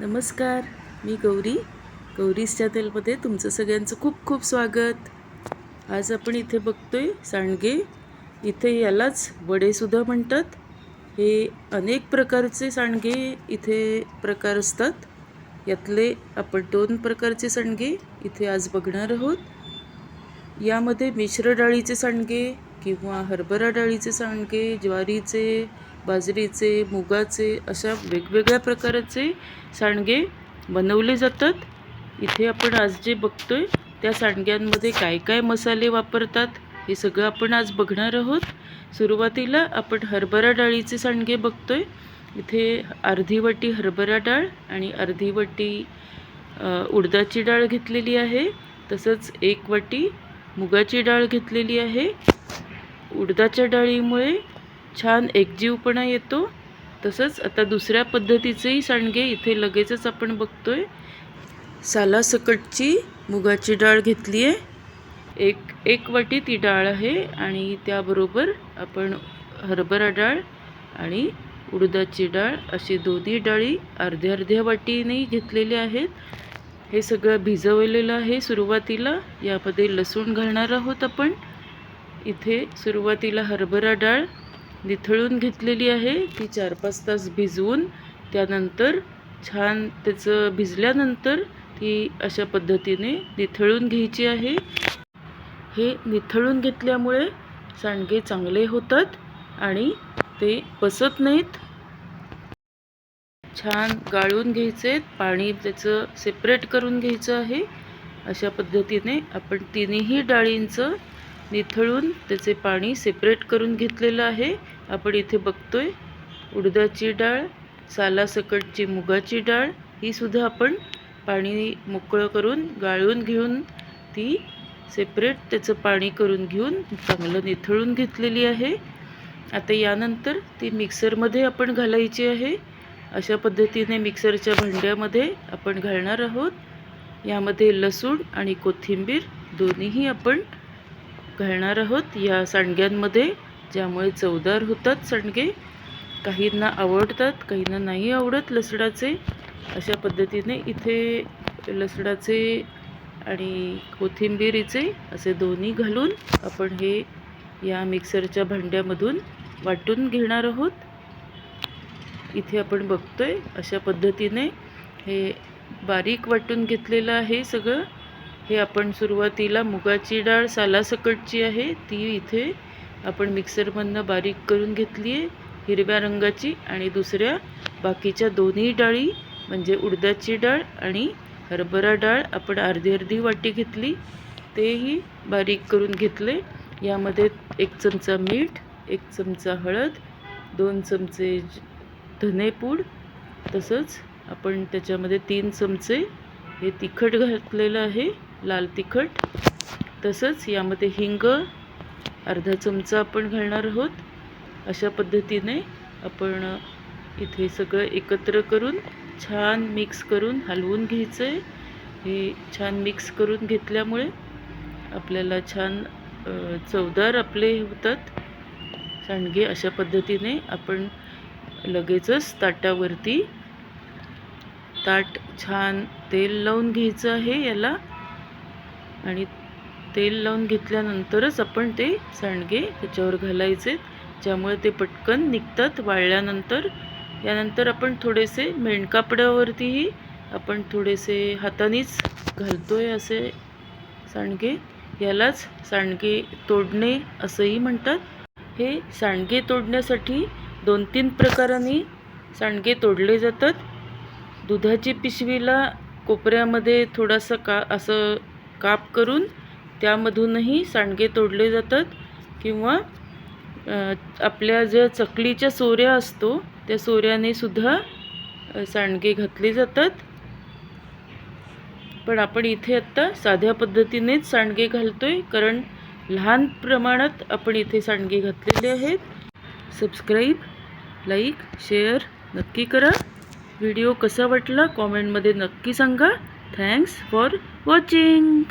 नमस्कार मी गौरी. गौरीस चॅनलमध्ये तुमचं सगळ्यांचं खूप खूप स्वागत. आज आपण इथे बघतोय सांडगे. इथे यालाच वडेसुद्धा म्हणतात. हे अनेक प्रकारचे सांडगे इथे प्रकार असतात. यातले आपण दोन प्रकारचे सांडगे इथे आज बघणार आहोत. यामध्ये मिश्र डाळीचे सांडगे किंवा हरभरा डाळीचे सांडगे ज्वारीचे बाजरीचे मुगाचे अशा वेगवेगळ्या प्रकारचे सांडगे बनवले जातात. इथे आपण आज जे बघतोय त्या सांडग्यांमध्ये काय काय मसाले वापरतात हे सगळं आपण आज बघणार आहोत. सुरुवातीला आपण हरभरा डाळीचे सांडगे बघतोय. इथे अर्धी वाटी हरभरा डाळ आणि अर्धी वाटी उडदाची डाळ घेतलेली आहे. तसंच एक वाटी मुगाची डाळ घेतलेली आहे. उडदाच्या डाळीमुळे छान एकजीवपणा येतो. तसंच आता दुसऱ्या पद्धतीचेही सांडगे इथे लगेचच आपण बघतो आहे सालासकटची मुगाची डाळ घेतली आहे एक एक वाटी ती डाळ आहे आणि त्याबरोबर आपण हरभरा डाळ आणि उडदाची डाळ अशी दोन्ही डाळी अर्ध्या अर्ध्या वाटीने घेतलेल्या आहेत. हे सगळं भिजवलेलं आहे सुरुवातीला. यामध्ये लसूण घालणार आहोत आपण. इथे सुरुवातीला हरभरा डाळ निथळून घेतलेली आहे. ती चार पाच तास भिजवून त्यानंतर छान त्याचं भिजल्यानंतर ती अशा पद्धतीने निथळून घ्यायची आहे. हे निथळून घेतल्यामुळे सांडगे चांगले होतात आणि ते बसत नाहीत. छान गाळून घ्यायचे पाणी त्याचं सेपरेट करून घ्यायचं आहे. अशा पद्धतीने आपण तिन्ही डाळींचं निथळून त्याचे पाणी सेपरेट करून घेतलेलं आहे. आपण इथे बघतोय उडदाची डाळ सालासकटची मुगाची डाळ ही सुद्धा आपण पाणी मोकळं करून गाळून घेऊन ती सेपरेट त्याचं पाणी करून घेऊन चांगलं निथळून घेतलेली आहे. आता यानंतर ती मिक्सरमध्ये आपण घालायची आहे. अशा पद्धतीने मिक्सरच्या भांड्यामध्ये आपण घालणार आहोत. यामध्ये लसूण आणि कोथिंबीर दोन्हीही आपण घालणार आहोत या सांडग्यांमध्ये ज्यामुळे चवदार होतात सांडगे. काहींना आवडतात काहींना नाही आवडत लसणाचे. अशा पद्धतीने इथे लसणाचे आणि कोथिंबिरीचे असे दोन्ही घालून आपण हे या मिक्सरच्या भांड्यामधून वाटून घेणार आहोत. इथे आपण बघतोय अशा पद्धतीने हे बारीक वाटून घेतलेलं आहे सगळं. हे आपण सुरुवातीला मुगाची डाळ सालासकटची आहे ती इथे आपण मिक्सरमधनं बारीक करून घेतली आहे हिरव्या रंगाची आणि दुसऱ्या बाकीच्या दोन्ही डाळी म्हणजे उडदाची डाळ आणि हरभरा डाळ आपण अर्धी अर्धी वाटी घेतली. तेही बारीक करून घेतले. यामध्ये एक चमचा मीठ एक चमचा हळद दोन चमचे धनेपूड तसंच आपण त्याच्यामध्ये तीन चमचे हे तिखट घातलेलं आहे. लाल तिखट तसंच यामध्ये हिंग अर्धा चमचा आपण घालणार आहोत. अशा पद्धतीने आपण इथे सगळं एकत्र करून छान मिक्स करून हलवून घ्यायचं आहे हे छान मिक्स करून घेतल्यामुळे आपल्याला छान चवदार आपले होतात. सांडगे अशा पद्धतीने आपण लगेचच ताटावरती ताट छान तेल लावून घ्यायचं आहे याला. आणि तेल लावून घेतल्यानंतरच आपण ते सांडगे त्याच्यावर घालायचे. ज्यामुळे ते पटकन निघतात. वाळल्यानंतर यानंतर आपण थोडेसे मेणकापड्यावरतीही आपण थोडेसे हातानेच घालतोय असे सांडगे. यालाच सांडगे तोडणे असंही म्हणतात. हे सांडगे तोडण्यासाठी दोन तीन प्रकारांनी सांडगे तोडले जातात. दुधाची पिशवीला कोपऱ्यामध्ये थोडासा का असं काप करून त्यामधूनही सांडगे तोडले जातात किंवा आपल्या ज्या चकलीच्या सोऱ्या असतो त्या सोऱ्याने सुद्धा सांडगे घातले जातात. पण आपण इथे आत्ता साध्या पद्धतीनेच सांडगे घालतोय कारण लहान प्रमाणात आपण इथे सांडगे घातलेले आहेत. सबस्क्राईब लाईक शेअर नक्की करा. व्हिडिओ कसा वाटला कॉमेंटमध्ये नक्की सांगा. Thanks for watching.